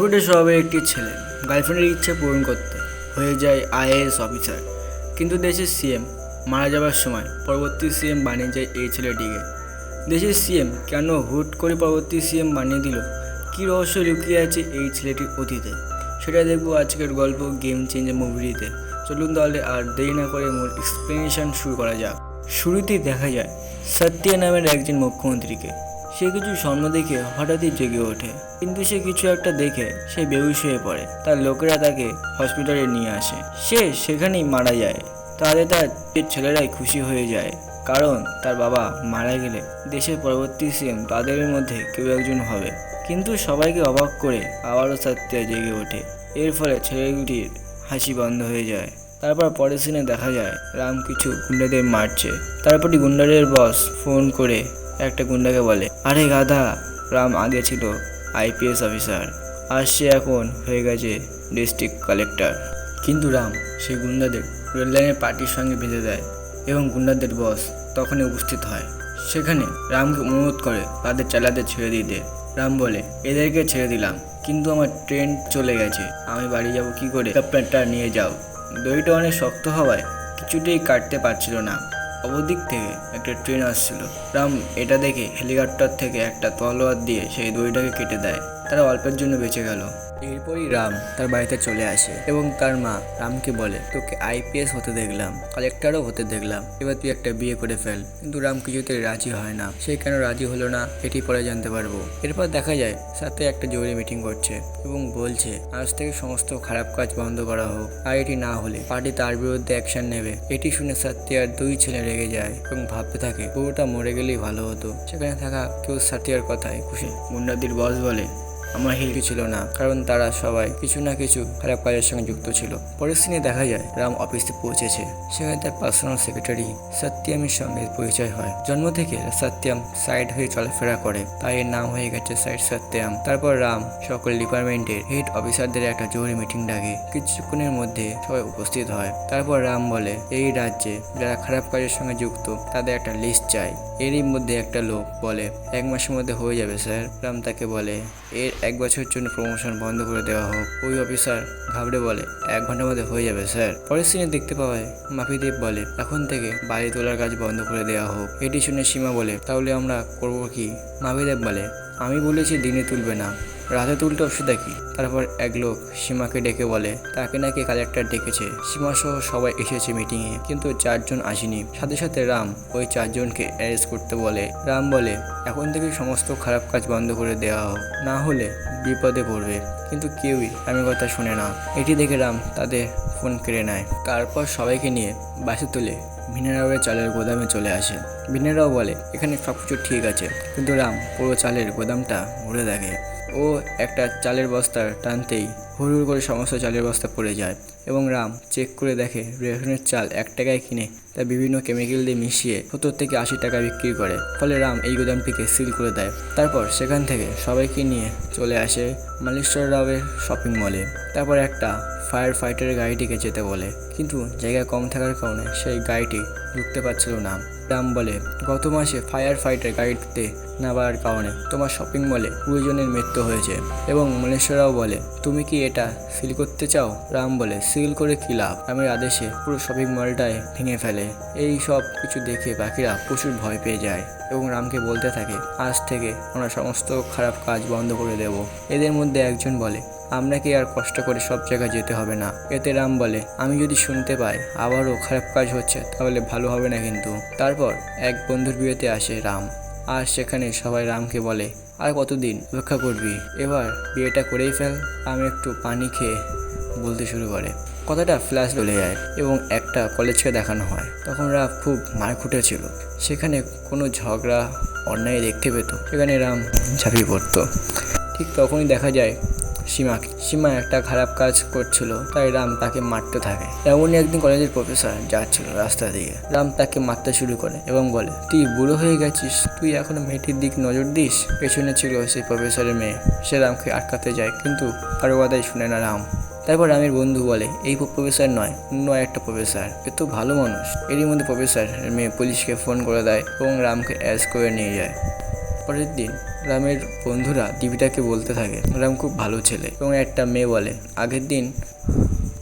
হলিউডের স্বভাবের একটি ছেলে গার্লফ্রেন্ডের ইচ্ছে পূরণ করতে হয়ে যায় আইএএস অফিসার কিন্তু দেশের সিএম মারা যাবার সময় পরবর্তী সিএম বানিয়ে যায় এই ছেলেটিকে। দেশের সিএম কেন হুট করে পরবর্তী সিএম বানিয়ে দিল? কী রহস্য লুকিয়ে আছে এই ছেলেটির অতীতে? সেটা দেখব আজকের গল্প গেম চেঞ্জার মুভিটিতে চলুন তাহলে আর দেরি না করে মূল এক্সপ্লেনেশন শুরু করা যাক। শুরুতেই দেখা যায় সত্যা নামের একজন মুখ্যমন্ত্রীকে। সে কিছু স্বর্ণ দেখে হঠাৎই জেগে ওঠে। কিন্তু সে কিছু একটা দেখে সে বেহুশ হয়ে পড়ে। তার লোকেরা তাকে হসপিটালে নিয়ে আসে। সে সেখানেই মারা যায়। তাহলে তার ছেলেরাই খুশি হয়ে যায়। কারণ তার বাবা মারা গেলে দেশের পরবর্তী সিএম তাদের মধ্যে কেউ একজন হবে। কিন্তু সবাইকে অবাক করে আবারও সত্যা জেগে ওঠে। এর ফলে ছেলেটির হাসি বন্ধ হয়ে যায়। তারপর পরের সিনে দেখা যায়, রাম কিছু গুন্ডাদের মারছে। তারপরই গুন্ডাদের বস ফোন করে একটা গুন্ডাকে বলে, আরে গাধা, রাম আগে ছিল আইপিএস অফিসার, আর সে এখন হয়ে গেছে ডিস্ট্রিক্ট কালেক্টর। কিন্তু রাম সেই গুন্ডাদের রেললাইনের পার্টির সঙ্গে বেঁধে দেয় এবং গুন্ডাদের বস তখনই উপস্থিত হয়। সেখানে রামকে অনুরোধ করে তাদের চালাতে ছেড়ে দিতে রাম বলে, এদেরকে ছেড়ে দিলাম, কিন্তু আমার ট্রেন চলে গেছে, আমি বাড়ি যাব কি করে? প্যান্টটা নিয়ে যাও। দড়িটা অনেক শক্ত হওয়ায় কিছুতেই কাটতে পারছিল না। অপরদিক থেকে একটা ট্রেন আসছিল। রাম এটা দেখে হেলিকপ্টার থেকে একটা তলোয়ার দিয়ে সেই দড়িটাকে কেটে দেয়। তারা অল্পের জন্য বেঁচে গেল। এরপরই রাম তার বাড়িতে চলে আসে এবং তার মা রামকে বলে, তোকে আইপিএস হতে দেখলাম কালেক্টরও হতে দেখলাম। এবার তুই একটা বিয়ে করে ফেল। কিন্তু রাম কিছুতে রাজি হয় না। সে কেন রাজি হলো না এটি পরে জানতে পারব। এরপর দেখা যায়, সাথে একটা জরুরি মিটিং করছে এবং বলছে, আজ থেকে সমস্ত খারাপ কাজ বন্ধ করা হোক। আর এটি না হলে পার্টি তার বিরুদ্ধে অ্যাকশন নেবে। এটি শুনে সাত্যার দুই ছেলে রেগে যায় এবং ভাবতে থাকে, পুরোটা মরে গেলেই ভালো হতো। সেখানে থাকা কেউ সাতিয়ার কথায় খুশি। মুন্ডাদির বস বলে আমার হিলকি ছিল না, কারণ তারা সবাই কিছু না কিছু খারাপ কাজের সঙ্গে যুক্ত ছিল। পরের সিনে দেখা যায়, রাম অফিসে পৌঁছেছে। সেখানে তার পার্সোনাল সেক্রেটারি সত্যিয়ামের সঙ্গে পরিচয় হয়। জন্ম থেকে সত্যম সাইড হয়ে চলাফেরা করে। তাই এর নাম হয়ে গেছে সাইড সত্যম। তারপর রাম সকল ডিপার্টমেন্টের হেড অফিসারদের একটা জরুরি মিটিং ডাকে। কিছুক্ষণের মধ্যে সবাই উপস্থিত হয়। তারপর রাম বলে, এই রাজ্যে যারা খারাপ কাজের সঙ্গে যুক্ত, তাদের একটা লিস্ট চাই। এরই মধ্যে একটা লোক বলে, এক মাসের মধ্যে হয়ে যাবে স্যার রাম তাকে বলে, এর এক বছরের জন্য প্রমোশন বন্ধ করে দেওয়া হোক। ওই অফিসার ঘাবড়ে বলে, এক ঘণ্টার মধ্যে হয়ে যাবে স্যার পরের সিনে দেখতে পাওয়া যায় মাফিদেব বলে, এখন থেকে বাড়ি তোলার কাজ বন্ধ করে দেওয়া হোক। এটি শুনে সীমা বলে, তাহলে আমরা করব কি? মাফিদেব বলে, আমি বলেছি দিনে তুলবে না। রাতে তুলতে অসুবিধা কি? তারপর এক লোক সীমাকে ডেকে বলে, তাকে নাকি কালেক্টর ডেকেছে। সীমা সহ সবাই এসেছে মিটিংয়ে কিন্তু চারজন আসেনি। সাথে সাথে রাম ওই চারজনকে অ্যারেস্ট করতে বলে। রাম বলে, এখন থেকে সমস্ত খারাপ কাজ বন্ধ করে দেওয়া হোক। না হলে বিপদে পড়বে। কিন্তু কেউই রামের কথা শুনে না। এটি দেখে রাম তাদের ফোন কেড়ে নেয়। তারপর সবাইকে নিয়ে বাসে তুলে ভিনেরাওয়ের চালের গোদামে চলে আসে। ভিনেরাও বলে, এখানে সব কিছু ঠিক আছে। কিন্তু রাম পুরো চালের গোদামটা ঘুরে দেখে। ও একটা চালের বস্তা টানতেই হুড় করে সমস্ত চালের বস্তা পড়ে যায় এবং রাম চেক করে দেখে রেশনের চাল এক টাকায় কিনে তা বিভিন্ন কেমিক্যাল দিয়ে মিশিয়ে সত্তর থেকে আশি টাকা বিক্রি করে। ফলে রাম এই গোদামটিকে সিল করে দেয়। তারপর সেখান থেকে সবাইকে নিয়ে চলে আসে মালিশ্বর রাওয়ের শপিং মলে তারপর একটা ফায়ার ফাইটারের গাড়িটিকে যেতে বলে। কিন্তু জায়গা কম থাকার কারণে সেই গাড়িটি ঢুকতে পারছিল না। রাম বলে, গত মাসে ফায়ার ফাইটার গাড়িতে না পারার কারণে তোমার শপিং মলে কুড়ি জনের মৃত্যু হয়েছে। এবং মলেশ্বরাও বলে, তুমি কি এটা সিল করতে চাও? রাম বলে সিল করে কি লাভ? রামের আদেশে পুরো শপিং মলটায় ভেঙে ফেলে। এই সব কিছু দেখে বাকিরা প্রচুর ভয় পেয়ে যায় এবং রামকে বলতে থাকে, আজ থেকে আমরা সমস্ত খারাপ কাজ বন্ধ করে দেব। এদের মধ্যে একজন বলে আপনাকে আর কষ্ট করে সব জায়গায় যেতে হবে না? এতে রাম বলে, আমি যদি শুনতে পাই আবারও খারাপ কাজ হচ্ছে, তাহলে ভালো হবে না কিন্তু। তারপর এক বন্ধুর বিয়েতে আসে রাম। আর সেখানে সবাই রামকে বলে, আর কতদিন অপেক্ষা করবি? এবার বিয়েটা করেই ফেল। আমি একটু পানি খেয়ে বলতে শুরু করে। কথাটা ফ্ল্যাশ চলে যায় এবং একটা কলেজকে দেখানো হয়। তখন রাম খুব মারকুটে ছিল। সেখানে কোনো ঝগড়া, অন্যায় দেখতে পেত। সেখানে রাম ঝাঁপিয়ে পড়তো। ঠিক তখনই দেখা যায় সীমাকে। সীমা একটা খারাপ কাজ করছিল, তাই রাম তাকে মারতে থাকে। এমনই একদিন কলেজের প্রফেসর যাচ্ছিল রাস্তা দিয়ে। রাম তাকে মারতে শুরু করে এবং বলে, তুই বুড়ো হয়ে গেছিস, তুই এখনও মেয়েটির দিক নজর দিস? পেছনে ছিল সেই প্রফেসরের মেয়ে। সে রামকে আটকাতে যায়, কিন্তু কারও কথাই শুনে না রাম। তারপর রামের বন্ধু বলে, এই প্রফেসর নয়, অন্য একটা প্রফেসর। এত ভালো মানুষ। এরই মধ্যে প্রফেসর মেয়ে পুলিশকে ফোন করে দেয় এবং রামকে অ্যারেস্ট করে নিয়ে যায়। পরের দিন রামের বন্ধুরা দিবিটাকে বলতে থাকে, রাম খুব ভালো ছেলে। এবং একটা মেয়ে বলে, আগের দিন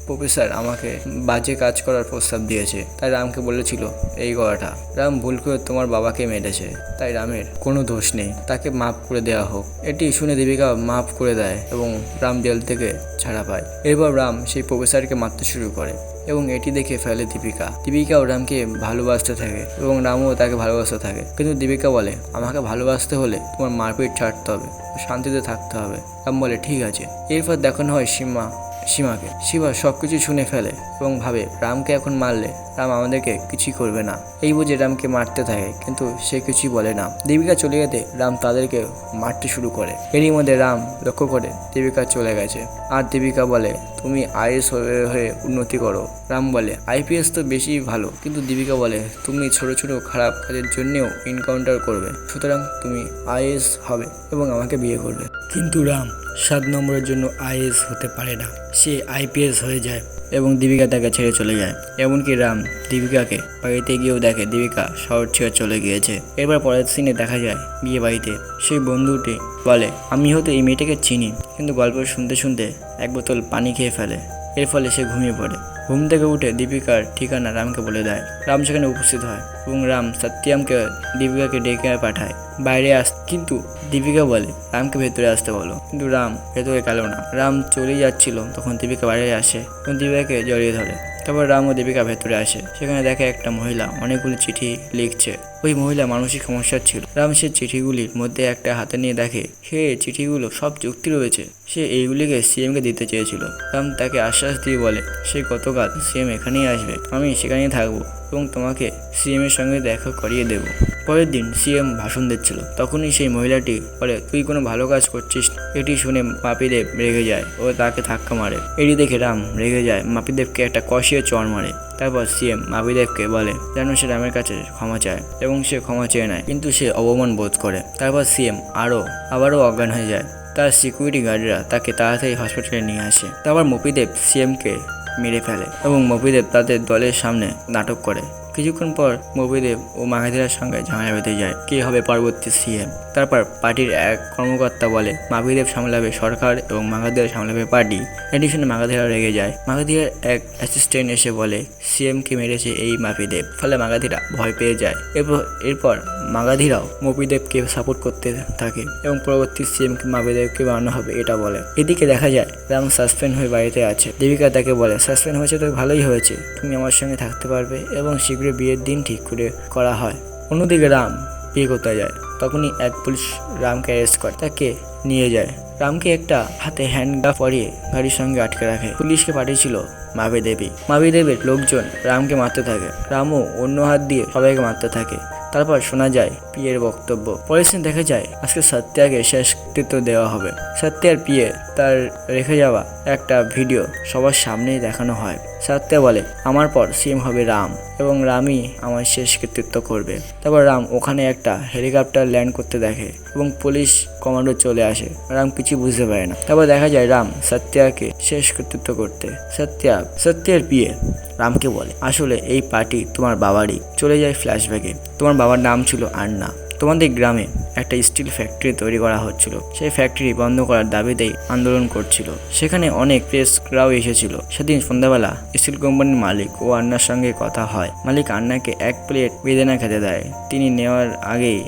প্রফেসর আমাকে বাজে কাজ করার প্রস্তাব দিয়েছে। তাই রামকে বলেছিল, এই কথাটা রাম ভুল করে তোমার বাবাকে মেরেছে। তাই রামের কোনো দোষ নেই। তাকে মাফ করে দেওয়া হোক। এটি শুনে দেবিকা মাফ করে দেয় এবং রাম জেল থেকে ছাড়া পায়। এরপর রাম সেই প্রফেসরকে মারতে শুরু করে এবং এটি দেখে ফেলে দীপিকা। দীপিকাও রামকে ভালোবাসতে থাকে এবং রামও তাকে ভালোবাসতে থাকে। কিন্তু দীপিকা বলে, আমাকে ভালোবাসতে হলে তোমার মারপিট ছাড়তে হবে। শান্তিতে থাকতে হবে। রাম বলে, ঠিক আছে। এরপর দেখানো হয় সীমা সীমাকে। শিবা সব কিছু শুনে ফেলে এবং ভাবে, রামকে এখন মারলে রাম আমাদেরকে কিছুই করবে না। এই বুঝে রামকে মারতে থাকে, কিন্তু সে কিছুই বলে না। দেবিকা চলে যেতে রাম তাদেরকে মারতে শুরু করে। এরই মধ্যে রাম লক্ষ্য করে দেবিকা চলে গেছে। আর দেবিকা বলে তুমি আইএস হয়ে হয়ে উন্নতি করো। রাম বলে আইপিএস তো বেশি ভালো, কিন্তু দীপিকা বলে, তুমি ছোট ছোট খারাপ কাজের জন্যেও এনকাউন্টার করবে। সুতরাং তুমি আইএস হবে এবং আমাকে বিয়ে করবে। কিন্তু রাম, সাত নম্বরের জন্য আইএস হতে পারে না। সে আইপিএস হয়ে যায় এবং দীপিকা তাকে ছেড়ে চলে যায়। এমনকি রাম, দীপিকাকে বাড়িতে গিয়েও দেখে দীপিকা শহর ছেড়ে চলে গিয়েছে। এরপর পরের সিনে দেখা যায় বিয়ে বাড়িতে। সেই বন্ধুটি বলে, আমি হয়তো এই মেয়েটাকে চিনি, কিন্তু গল্প শুনতে শুনতে এক বোতল পানি খেয়ে ফেলে। এর ফলে সে ঘুমিয়ে পড়ে। ঘুম থেকে উঠে দীপিকার ঠিকানা রামকে বলে দেয়। রাম সেখানে উপস্থিত হয় এবং রাম সত্যিয়ামকে দীপিকাকে ডেকে পাঠায়। বাইরে আস, কিন্তু দীপিকা বলে, রামকে ভেতরে আসতে বলো। কিন্তু রাম ভেতরে গেল না। রাম চলেই যাচ্ছিল, তখন দীপিকা বাইরে আসে এবং দীপিকাকে জড়িয়ে ধরে। তারপর রাম ও দেবিকা ভেতরে আসে। সেখানে দেখে একটা মহিলা অনেকগুলি চিঠি লিখছে। ওই মহিলা মানসিক সমস্যার ছিল। রাম সে চিঠিগুলির মধ্যে একটা হাতে নিয়ে দেখে সে চিঠিগুলো সব চুক্তি রয়েছে। সে এইগুলিকে সিএমকে দিতে চেয়েছিল। রাম তাকে আশ্বাস দিয়ে বলে, সে গতকাল সিএম এখানেই আসবে। আমি সেখানেই থাকব। এবং তোমাকে সিএম এর সঙ্গে দেখা করিয়ে দেব। পরের দিন সিএম ভাষণ দিচ্ছিল। তখনই সেই মহিলাটি বলে, তুই কোনো ভালো কাজ করছিস এটি শুনে মাপিদেব রেগে যায় ও তাকে ধাক্কা মারে। এটি দেখে রাম রেগে যায়। মাপিদেবকে একটা কষিয়ে চড় মারে। তারপর সিএম মাপিদেবকে বলে, যেন সে রামের কাছে ক্ষমা চায় এবং সে ক্ষমা চেয়ে নেয়, কিন্তু সে অবমান বোধ করে। তারপর সিএম আরও আবারও অজ্ঞান হয়ে যায়। তার সিকিউরিটি গার্ডরা তাকে তাড়াতাড়ি হসপিটালে নিয়ে আসে। তারপর মপিদেব সিএমকে মেরে ফেলে এবং মফিদেব তাদের দলের সামনে নাটক করে। কিছুক্ষণ পর মবিদেব ও মাঘাধিরার সঙ্গে ঝামেলা বেঁধে যায়। কে হবে পরবর্তী সিএম তারপর পার্টির এক কর্মকর্তা বলে মাঘিদেব সামলাবে সরকার এবং মাঘাধিরা সামলাবে পার্টি। এটি শুনে মাঘাধিরা রেগে যায়। মাঘাধিরার এক অ্যাসিস্ট্যান্ট এসে বলে সিএমকে মেরেছে এই মাপিদেব ফলে মাগাধিরা ভয় পেয়ে যায়। এরপর এরপর মাগাধিরাও মপিদেবকে সাপোর্ট করতে থাকে এবং পরবর্তী সিএমকে মাপিদেবকে বানানো হবে এটা বলে। এদিকে দেখা যায়, রাম সাসপেন্ড হয়ে বাড়িতে আছে। দেবিকা তাকে বলে সাসপেন্ড হয়েছে তো ভালোই হয়েছে। তুমি আমার সঙ্গে থাকতে পারবে এবং শীঘ্রই বিয়ের দিন ঠিক করে করা হয়। অন্যদিকে রাম বিয়ে করতে যায়। তখনই এক পুলিশ রামকে অ্যারেস্ট করে। তাকে নিয়ে যায়। রামকে একটা হাতে হ্যান্ডগ্রাফ পরিয়ে গাড়ির সঙ্গে আটকে রাখে। পুলিশকে পাঠিয়েছিল মাভি দেবী। মাভি দেবীর লোকজন রামকে মারতে থাকে। রামও অন্য হাত দিয়ে সবাইকে মারতে থাকে। তারপর শোনা যায় পিয়ের বক্তব্য। পরের দিন দেখা যায়, আজকে সত্যাকে শেষকৃত্য দেওয়া হবে। সত্যার পিয়ে তার রেখে যাওয়া একটা ভিডিও সবার সামনেই দেখানো হয়। সত্য বলে, আমার পর সিএম হবে রাম এবং রামই আমার শেষ কৃতিত্ব করবে। তারপর রাম ওখানে একটা হেলিকপ্টার ল্যান্ড করতে দেখে এবং পুলিশ কমান্ডো চলে আসে। রাম কিছু বুঝতে পারে না। তারপর দেখা যায় রাম সত্যাকে শেষ কৃতিত্ব করতে। সত্যা সত্যের বিয়ে, রামকে বলে, আসলে এই পার্টি তোমার বাবারই। চলে যায় ফ্ল্যাশব্যাকে। তোমার বাবার নাম ছিল আন্না। তোমাদের গ্রামে একটা স্টিল ফ্যাক্টরি তৈরি করা হচ্ছিল। সেই ফ্যাক্টরি বন্ধ করার দাবিতেই আন্দোলন করছিল। সেখানে অনেক প্রেসরাও এসেছিল। সেদিন সন্ধ্যাবেলা স্টিল কোম্পানির মালিক ও আন্নার সঙ্গে কথা হয়। মালিক আন্নাকে এক প্লেট বেদানা খেতে দেয়। তিনি নেওয়ার আগেই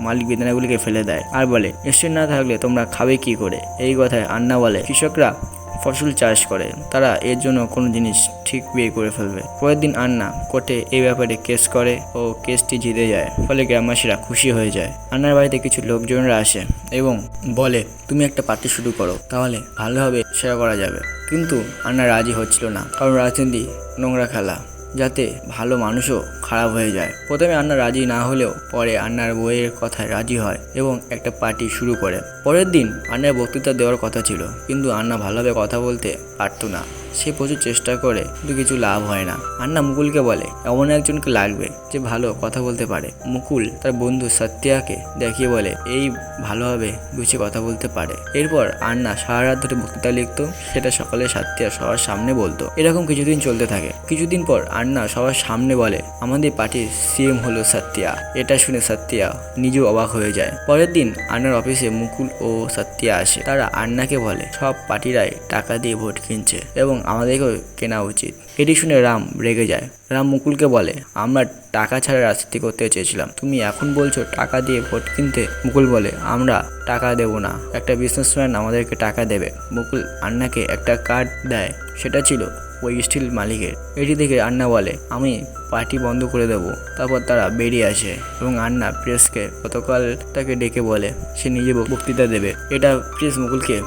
মালিক বেদানাগুলিকে ফেলে দেয় আর বলে স্টিল না থাকলে তোমরা খাবে কি করে? এই কথায় আন্না বলে, কৃষকরা ফসল চাষ করে, তারা এর জন্য কোনো জিনিস ঠিক বিয়ে করে ফেলবে। পরের দিন আন্না কোর্টে এই ব্যাপারে কেস করে ও কেসটি জিতে যায়, ফলে গ্রামবাসীরা খুশি হয়ে যায়। আন্নার বাড়িতে কিছু লোকজনরা আসে এবং বলে, তুমি একটা পার্টি শুরু করো, তাহলে ভালোভাবে সেরা করা যাবে। কিন্তু আন্না রাজি হচ্ছিল না, কারণ রাজনীতি নোংরা খেলা। যাতে ভালো মানুষও খারাপ হয়ে যায়। প্রথমে আন্না রাজি না হলেও পরে আন্নার বইয়ের কথায় রাজি হয় এবং একটা পার্টি শুরু করে। পরের দিন আন্নার বক্তৃতা দেওয়ার কথা ছিল, কিন্তু আন্না ভালোভাবে কথা বলতে পারতো না। সে প্রচুর চেষ্টা করে, কিন্তু কিছু লাভ হয় না। আন্না মুকুলকে বলে, এমন একজনকে লাগবে যে ভালো কথা বলতে পারে। মুকুল তার বন্ধু সত্যাকে দেখিয়ে বলে, এই ভালোভাবে গুছিয়ে কথা বলতে পারে। এরপর আন্না সারা রাত ধরে বক্তৃতা লিখতো, সেটা সকালে সাত্যা সবার সামনে বলতো। এরকম কিছুদিন চলতে থাকে। কিছুদিন পর আন্না সবার সামনে বলে, আমাদের পার্টির সিএম হলো সত্যা এটা শুনে সত্যা নিজেও অবাক হয়ে যায়। পরের দিন আন্নার অফিসে মুকুল ও সত্যা আসে। তারা আন্নাকে বলে, সব পার্টিরাই টাকা দিয়ে ভোট কিনছে এবং আমাদেরকেও কেনা উচিত। এটি শুনে রাম রেগে যায়। রাম মুকুলকে বলে, আমরা টাকা ছাড়া রাজনীতি করতে চেয়েছিলাম। তুমি এখন বলছো টাকা দিয়ে ভোট কিনতে? মুকুল বলে, আমরা টাকা দেব না। একটা বিজনেসম্যান আমাদেরকে টাকা দেবে। মুকুল আন্নাকে একটা কার্ড দেয়। সেটা ছিল ওই স্টিল মালিকের। এটি দেখে আন্না বলে, আমি পার্টি বন্ধ করে দেব। তারপর তারা বেরিয়ে আসে এবং আন্না প্রেসকে গতকাল তাকে ডেকে বলে, সে নিজে বক্তৃতা দেবে। এটা প্রেস মুকুলকে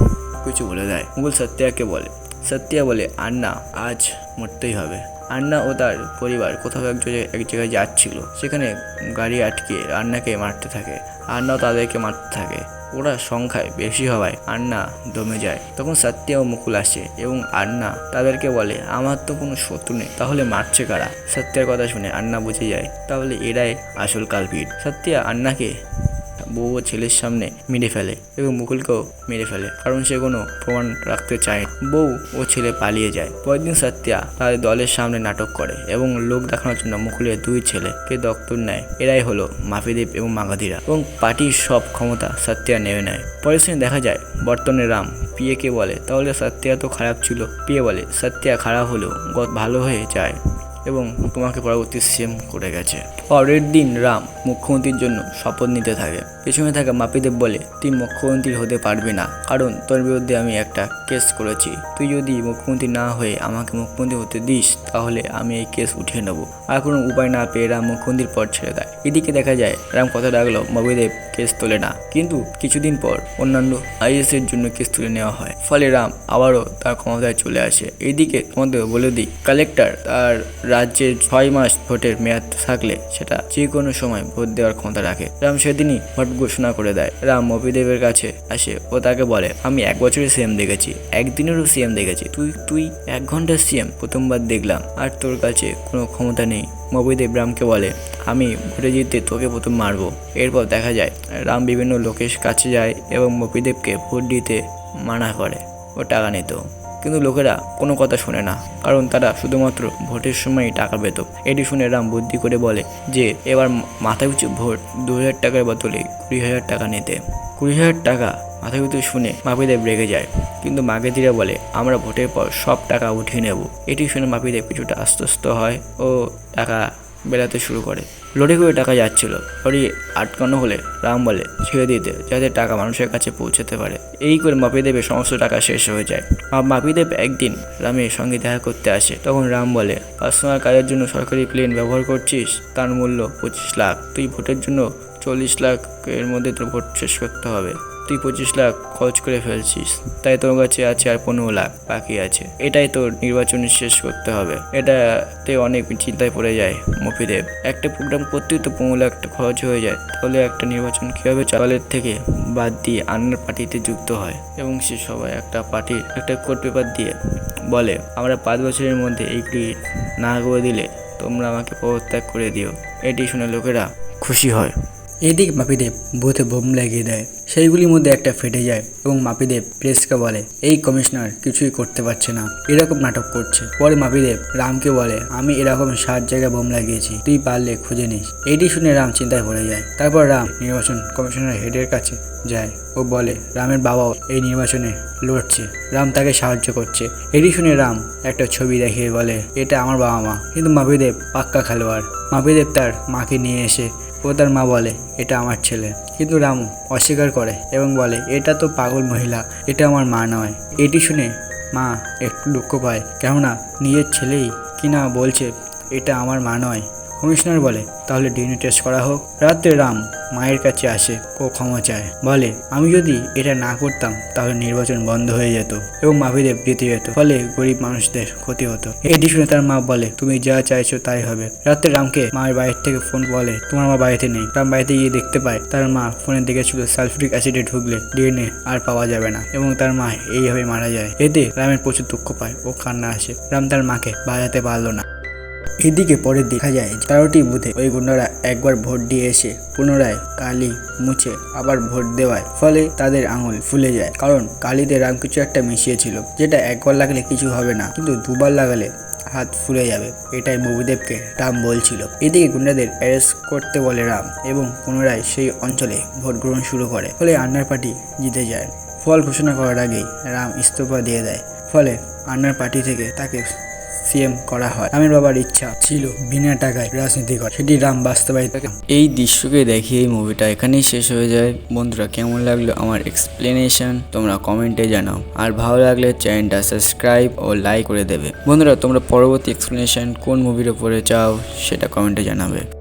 কিছু বলে দেয়। মুকুল সত্যাকে বলে সত্যা বলে, আন্না, আজ মরতেই হবে। আন্না ও তার পরিবার কোথাও এক জায়গায় এক জায়গায় যাচ্ছিল। সেখানে গাড়ি আটকে আন্নাকে মারতে থাকে। আন্নাও তাদেরকে মারতে থাকে। ওরা সংখ্যায় বেশি হওয়ায় আন্না দমে যায়। তখন সত্যা ও মুকুল আসে এবং আন্না তাদেরকে বলে, আমার তো কোনো শত্রু নেই, তাহলে মারছে কারা? সত্যের কথা শুনে আন্না বুঝে যায়, তাহলে এরাই আসল কালপিট সত্যা আন্নাকে বউ ও ছেলের সামনে মেরে ফেলে এবং মুকুলকেও মেরে ফেলে। কারণ সে কোনো প্রমাণ রাখতে চায় বউ ও ছেলে পালিয়ে যায়। পরের দিন সত্যা তাদের দলের সামনে নাটক করে এবং লোক দেখানোর জন্য মুকুলের দুই ছেলেকে দপ্তর নেয়। এরাই হলো মাফিদেব এবং মাগাধিরা এবং পার্টির সব ক্ষমতা সত্যা নেমে নেয়। পরের দিন দেখা যায় বর্তমানে রাম পিএকে বলে, তাহলে সত্যা তো খারাপ ছিল। পিএ বলে, সত্যা খারাপ হলেও গত ভালো হয়ে যায়। এবং তোমাকে পরবর্তী সিএম করে গেছে। পরের দিন রাম মুখ্যমন্ত্রীর জন্য শপথ নিতে থাকে। পেছনে থাকা মাপিদেব বলে, তুই মুখ্যমন্ত্রী হতে পারবি না। কারণ তোর বিরুদ্ধে আমি একটা কেস করেছি। তুই যদি মুখ্যমন্ত্রী না হয়ে আমাকে মুখ্যমন্ত্রী হতে দিস, তাহলে আমি এই কেস উঠিয়ে নেব। আর কোনো উপায় না পেয়ে রাম মুখ্যমন্ত্রীর পর ছেড়ে দেয়। এদিকে দেখা যায়, রাম কথা ডাকলো মবিদেব কেস তোলে না। কিন্তু কিছুদিন পর অন্যান্য আইএস এর জন্য কেস তুলে নেওয়া হয়। ফলে রাম আবারও তার ক্ষমতায় চলে আসে। এদিকে তোমাদের বলে দিই, কালেক্টর তার রাজ্যে ছয় মাস ভোটের মেয়াদ থাকলে সেটা যে কোনো সময় ভোট দেওয়ার ক্ষমতা রাখে। রাম সেদিনই ভোট ঘোষণা করে দেয়। রাম মপিদেবের কাছে আসে ও তাকে বলে, আমি এক বছরের সিএম দেখেছি, একদিনেরও সিএম দেখেছি। তুই তুই এক ঘণ্টার সিএম প্রথমবার দেখলাম আর তোর কাছে কোনো ক্ষমতা নেই। মবিদেব রামকে বলে, আমি ভোটে জিততে তোকে প্রথম মারবো। এরপর দেখা যায়, রাম বিভিন্ন লোকের কাছে যায় এবং মপিদেবকে ভোট দিতে মানা করে ও টাকা নিত। কিন্তু লোকেরা কোনো কথা শোনে না, কারণ তারা শুধুমাত্র ভোটের সময়ই টাকা পেত। এটি শুনে রাম বুদ্ধি করে বলে যে, এবার মাথায় উঁচু ভোট দু হাজার টাকার বদলে কুড়ি হাজার টাকা নিতে। কুড়ি হাজার টাকা মাথায় উঁচু শুনে মাপিদেব রেগে যায়, কিন্তু মাগেদিরা বলে, আমরা ভোটের পর সব টাকা উঠিয়ে নেব। এটি শুনে মাপিদেব কিছুটা আশ্বস্ত হয় ও টাকা বেড়াতে শুরু করে। লড়ে করে টাকা যাচ্ছিল। লরি আটকানো হলে রাম বলে, ছেড়ে দিতে যাতে টাকা মানুষের কাছে পৌঁছাতে পারে। এই করে মাপি মাপিদেবের সমস্ত টাকা শেষ হয়ে যায়। আর মাপিদেব একদিন রামের সঙ্গে দেখা করতে আসে। তখন রাম বলে পার্সোনাল কাজের জন্য সরকারি প্লেন ব্যবহার করছিস? তার মূল্য পঁচিশ লাখ। তুই ভোটের জন্য চল্লিশ লাখ এর মধ্যে তোর ভোট শেষ করতে হবে। তুই পঁচিশ লাখ খরচ করে ফেলছিস। তাই তোর কাছে আছে আর পনেরো লাখ বাকি আছে। এটাই তোর নির্বাচন শেষ করতে হবে। এটাতে অনেক চিন্তায় পড়ে যায় মফিদেব একটা প্রোগ্রাম করতেই তো পনেরো লাখ খরচ হয়ে যায়। তাহলে একটা নির্বাচন কীভাবে চালের থেকে বাদ দিয়ে আন্নার পার্টিতে যুক্ত হয়? এবং সে সবাই একটা পার্টির একটা কোর্ট পেপার দিয়ে বলে, আমরা পাঁচ বছরের মধ্যে এইগুলি না করে দিলে তোমরা আমাকে পদত্যাগ করে দিও। এটি শুনে লোকেরা খুশি হয়। এদিক মাপিদেব বুথে বোম লাগিয়ে দেয়। সেইগুলির মধ্যে একটা ফেটে যায় এবং মাপিদেব প্রেসকে বলে, এই কমিশনার কিছুই করতে পারছে না। এরকম নাটক করছে। পরে মাপিদেব রামকে বলে, আমি এরকম সাত জায়গায় বোম লাগিয়েছি। তুই পারলে খুঁজে নিস। এটি শুনে রাম চিন্তায় পড়ে যায়। তারপর রাম নির্বাচন কমিশনার হেডের কাছে যায় ও বলে, রামের বাবাও এই নির্বাচনে লড়ছে। রাম তাকে সাহায্য করছে। এটি শুনে রাম একটা ছবি দেখিয়ে বলে, এটা আমার বাবা মা। কিন্তু মাপিদেব পাক্কা খেলোয়াড়। মাপিদেব তার মাকে নিয়ে এসে ও তার মা বলে, এটা আমার ছেলে। কিন্তু রামু অস্বীকার করে এবং বলে, এটা তো পাগল মহিলা, এটা আমার মা নয়। এটি শুনে মা একটু দুঃখ পায়। কেননা নিজের ছেলেই কিনা বলছে, এটা আমার মা নয়। কমিশনার বলে, তাহলে ডিএনএ টেস্ট করা হোক। রাত্রে রাম মায়ের কাছে আসে, ও ক্ষমা চায়। বলে, আমি যদি এটা না করতাম, তাহলে নির্বাচন বন্ধ হয়ে যেত এবং মাফিদেব জিতে যেত ফলে গরিব মানুষদের ক্ষতি হতো। এটি শুনে তার মা বলে, তুমি যা চাইছো তাই হবে। রাত্রে রামকে মায়ের বাড়ির থেকে ফোন বলে, তোমার মা বাড়িতে নেই। রাম বাড়িতে গিয়ে দেখতে পায়, তার মা ফোনে দেখেছিল সালফিউরিক অ্যাসিডে ঢুকলে ডিএনএ আর পাওয়া যাবে না এবং তার মা এইভাবে মারা যায়। এতে রামের প্রচুর দুঃখ পায় ও কান্না আসে। রাম তার মাকে বাজাতে পারল না। এদিকে পরে দেখা যায় তেরোটি বুথে ওই গুন্ডারা একবার ভোট দিয়ে এসে পুনরায় কালি মুছে আবার ভোট দেওয়ায়। ফলে তাদের আঙুল ফুলে যায়। কারণ কালিতে রাম কিছু একটা মিশিয়েছিল, যেটা একবার লাগলে কিছু হবে না। কিন্তু দুবার লাগালে হাত ফুলে যাবে, এটাই মবিদেবকে রাম বলছিল। এদিকে গুন্ডাদের অ্যারেস্ট করতে বলে রাম এবং পুনরায় সেই অঞ্চলে ভোট গ্রহণ শুরু করে। ফলে আন্নার পার্টি জিতে যায়। ফল ঘোষণা করার আগেই রাম ইস্তফা দিয়ে দেয়। ফলে আন্নার পার্টি থেকে তাকে সিএম করা হয়। রামের বাবার ইচ্ছা ছিল বিনা টাকায় রাজনীতি করা। সেটি রাম বাস্তবায়িত এই দৃশ্যকে দেখি এই মুভিটা এখানেই শেষ হয়ে যায়। বন্ধুরা, কেমন লাগল আমার এক্সপ্লেনেশন তোমরা কমেন্টে জানাও। আর ভালো লাগলে চ্যানেলটা সাবস্ক্রাইব ও লাইক করে দেবে। বন্ধুরা, তোমরা পরবর্তী এক্সপ্লেনেশন কোন মুভির ওপরে চাও সেটা কমেন্টে জানাবে।